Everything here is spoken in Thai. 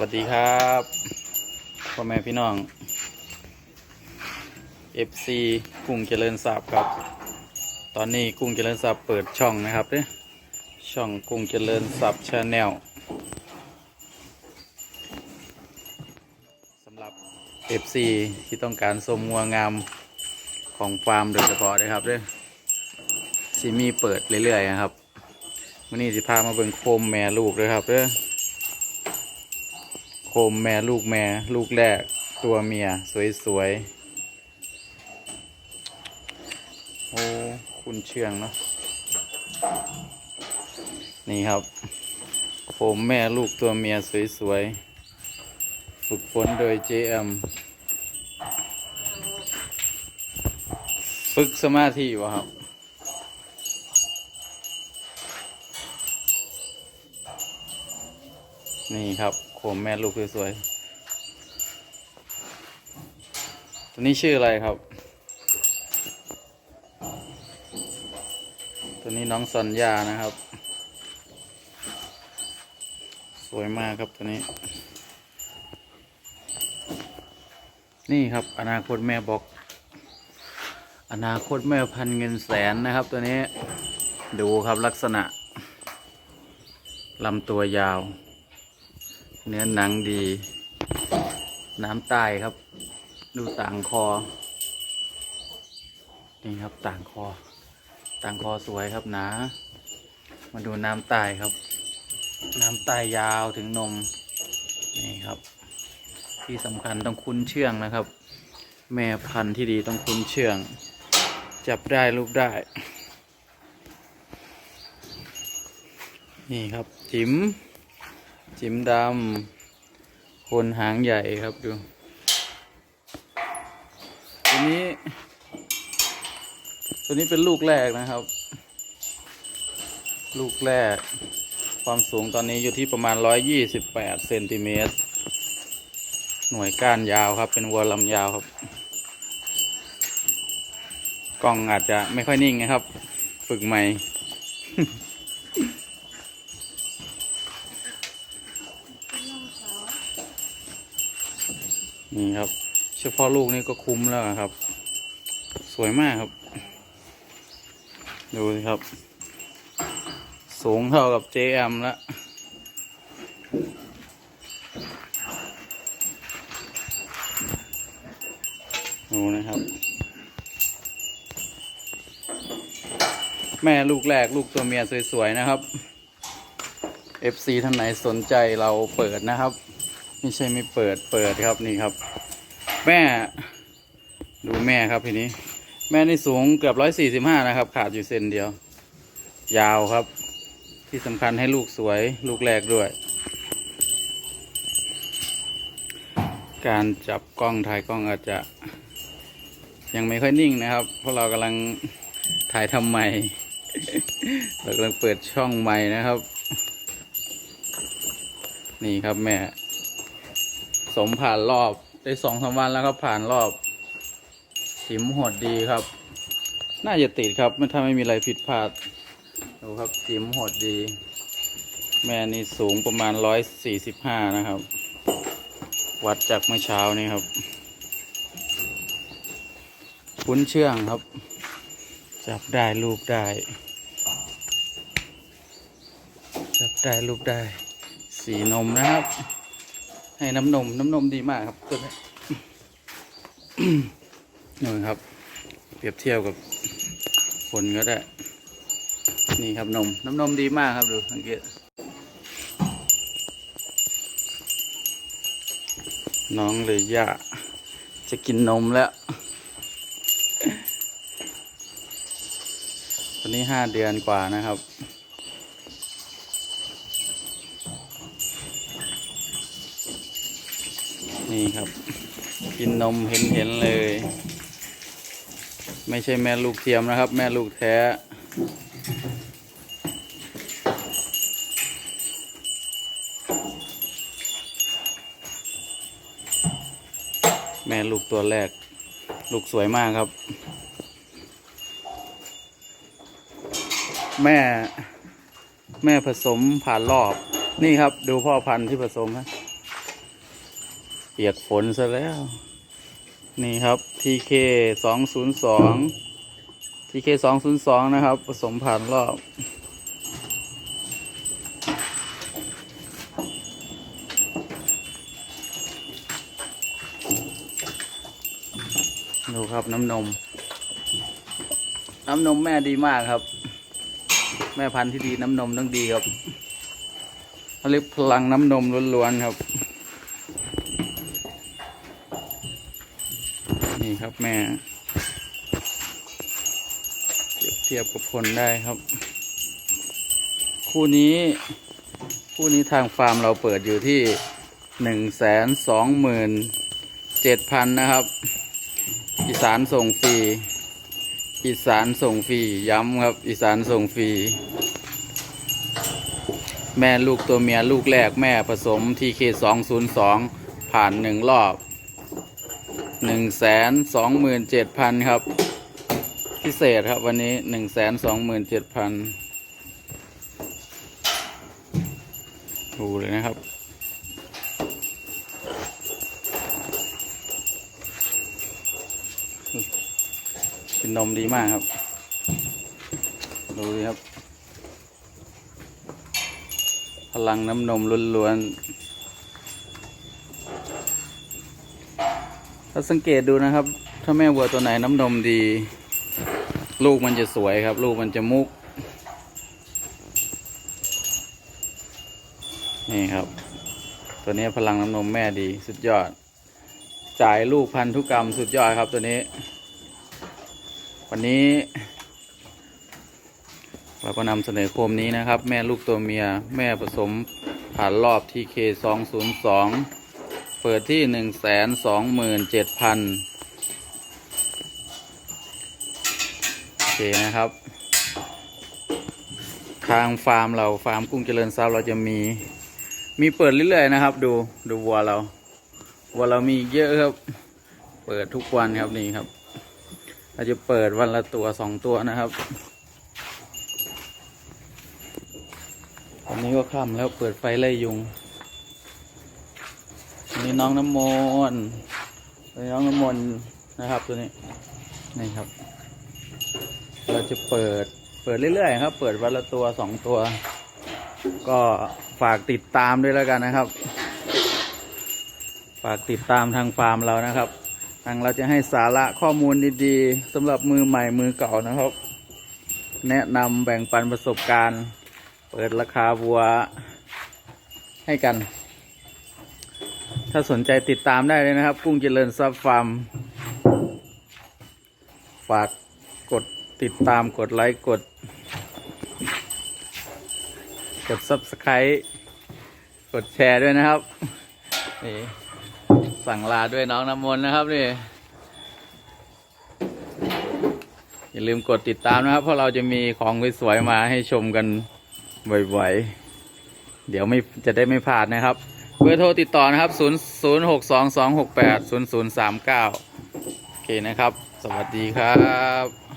วัสดีครับพ่อแม่พี่น้อง FC กุ้งเจริญทรัพย์ครับ ตอนนี้กุ้งเจริญทรัพย์เปิดช่องนะครับเนี่ยช่องกุ้งเจริญทรัพย์ชาแนลสำหรับ FC ที่ต้องการสมงัวงามของฟาร์มโดยเฉพาะนะครับเนี่ยซีมีเปิดเรื่อยๆนะครับวันนี้สิพามาเบิ่งโคมแม่ลูกเลยครับเด้อ โคมแม่ลูกแม่ลูกแรก ตัวเมีย สวยๆ โอ้ คุณเชื่องเนาะนี่ครับโคมแม่ลูกตัวเมีย สวยๆ ฝึกฝนโดย JM ฝึกสมาธิวะครับนี่ครับ คมแม่ลูกสวยๆ ตัวนี้ชื่ออะไรครับ ตัวนี้น้องสัญญานะครับ สวยมากครับตัวนี้ นี่ครับอนาคตแม่บอก อนาคตแม่พันเงินแสนนะครับ ตัวนี้ ดูครับลักษณะลำตัวยาว เนื้อหนังดี น้ำใต้ครับ ดูต่างคอ นี่ครับต่างคอ ต่างคอสวยครับนามาดูน้ำใต้ครับ น้ำใต้ยาวถึงนม นี่ครับ ที่สำคัญต้องคุ้นเชื่องนะครับ แม่พันธุ์ที่ดีต้องคุ้นเชื่อง จับได้รูปได้ นี่ครับจิ๋ม จิ๋มดำคนหางใหญ่ครับดู ตัวนี้ ตัวนี้เป็นลูกแรกนะครับ ลูกแรก ความสูงตอนนี้อยู่ที่ประมาณ 128เซนติเมตร หน่วยก้านยาวครับ เป็นวัวลำยาวครับ กล้องอาจจะไม่ค่อยนิ่งนะครับ ฝึกใหม่ นี่ครับ เฉพาะลูกนี่ก็คุ้มแล้วครับ สวยมากครับ ดูสิครับ สูงเท่ากับ JM แล้วดูนะครับ แม่ลูกแรกลูกตัวเมียสวย ๆ นะครับ FC ท่านไหนสนใจเราเปิดนะครับ ไม่ใช่ไม่เปิดเปิดครับนี่ครับ แม่ดูแม่ครับทีนี้ แม่นี่สูงเกือบร้อยสี่สิบห้านะครับ ขาดอยู่เซนเดียว ยาวครับ ที่สำคัญให้ลูกสวยลูกแรกด้วย การจับกล้องถ่ายกล้องอาจจะ ยังไม่ค่อยนิ่งนะครับ เพราะเรากำลังถ่ายทำใหม่เรากำลังเปิดช่องใหม่นะครับ นี่ครับแม่ สมผ่านรอบได้สองสาวันแล้วครับผ่านรอบถิมหดดีครับ น่าจะติดครับไม่ถ้าไม่มีอะไรผิดพลาดดูครับถิมหดดี แม่นี่สูงประมาณร้อยสี่สิบห้านะครับ วัดจากเมื่อเช้านี้ครับคุ้นเชื่องครับ จับได้รูปได้ จับได้รูปได้ สีนมนะครับ ให้น้ำนม น้ำนมดีมากครับตัวนี้นี่ครับ เปรียบเทียบกับคนก็ได้ นี่ครับนม น้ำนมดีมากครับดูสังเกตน้องเลยย่าจะกินนมแล้วตอนนี้ห้าเดือนกว่านะครับ นี่ครับ กินนมเห็นเห็นเลย ไม่ใช่แม่ลูกเทียมนะครับ แม่ลูกแท้แม่ลูกตัวแรก ลูกสวยมากครับ แม่ แม่ผสมผ่านรอบ นี่ครับ ดูพ่อพันธุ์ที่ผสมนะ เปียกฝนซะแล้ว นี่ครับ TK สองศูนย์สอง TK สองศูนย์สองนะครับ ผสมผ่านรอบ ดูครับน้ำนม น้ำนมแม่ดีมากครับ แม่พันธุ์ที่ดีน้ำนมต้องดีครับเขาเรียกพลังน้ำนมล้วนๆครับ นี่ครับแม่เปรียบเทียบกับคนได้ครับ คู่นี้ คู่นี้ทางฟาร์มเราเปิดอยู่ที่หนึ่งแสนสองหมื่นเจ็ดพันนะครับอีสานส่งฟรีอีสานส่งฟรีย้ำครับ อีสานส่งฟรีแม่ลูกตัวเมียลูกแรกแม่ผสมทีเคสองศูนย์สองผ่านหนึ่งรอบ หนึ่งแสนสองหมื่นเจ็ดพันครับ พิเศษครับวันนี้หนึ่งแสนสองหมื่นเจ็ดพันดูเลยนะครับ เป็นนมดีมากครับ ดูดิครับ พลังน้ำนมล้วนๆ ถ้าสังเกตดูนะครับ ถ้าแม่วัวตัวไหนน้ำนมดี ลูกมันจะสวยครับ ลูกมันจะมุก นี่ครับ ตัวนี้พลังน้ำนมแม่ดีสุดยอด จ่ายลูกพันธุกรรมสุดยอดครับตัวนี้ วันนี้ เราก็นำเสนอโคมนี้นะครับ แม่ลูกตัวเมีย แม่ผสมผ่านรอบที่เคสองศูนย์สอง เปิดที่หนึ่งแสนสองหมื่นเจ็ดพันโอเคนะครับ ทางฟาร์มเราฟาร์มกุ้งเจริญทรัพย์เราจะมี มีเปิดเรื่อยๆนะครับ ดูดูวัวเราวัวเรามีเยอะครับ เปิดทุกวันครับนี่ครับ เราจะเปิดวันละตัวสองตัวนะครับวันนี้ก็ค่ำแล้วเปิดไฟไล่ยุง นนี้น้องน้ำมนต์อันนี้น้องน้ำมนต์นะครับตัวนี้นี่ครับ เราจะเปิดเปิดเรื่อยๆครับ เปิดวันละตัวสองตัว ก็ฝากติดตามด้วยแล้วกันนะครับ ฝากติดตามทางฟาร์มเรานะครับ ทางเราจะให้สาระข้อมูลดีๆสำหรับมือใหม่มือเก่านะครับ แนะนำแบ่งปันประสบการณ์ เปิดราคาวัวให้กัน ถ้าสนใจติดตามได้เลยนะครับ กุ้งเจริญซับฟาร์ม ฝากกดติดตามกดไลค์กด กด subscribe กดแชร์ด้วยนะครับ นี่ สั่งลาด้วยน้องน้ำมนต์นะครับนี่ อย่าลืมกดติดตามนะครับ เพราะเราจะมีของสวยๆมาให้ชมกันบ่อยๆ เดี๋ยวไม่จะได้ไม่พลาดนะครับ เบอร์โทรติดต่อนะครับ 0 0 6 2 2 6 8 0 0 3 9 โอเคนะครับ สวัสดีครับ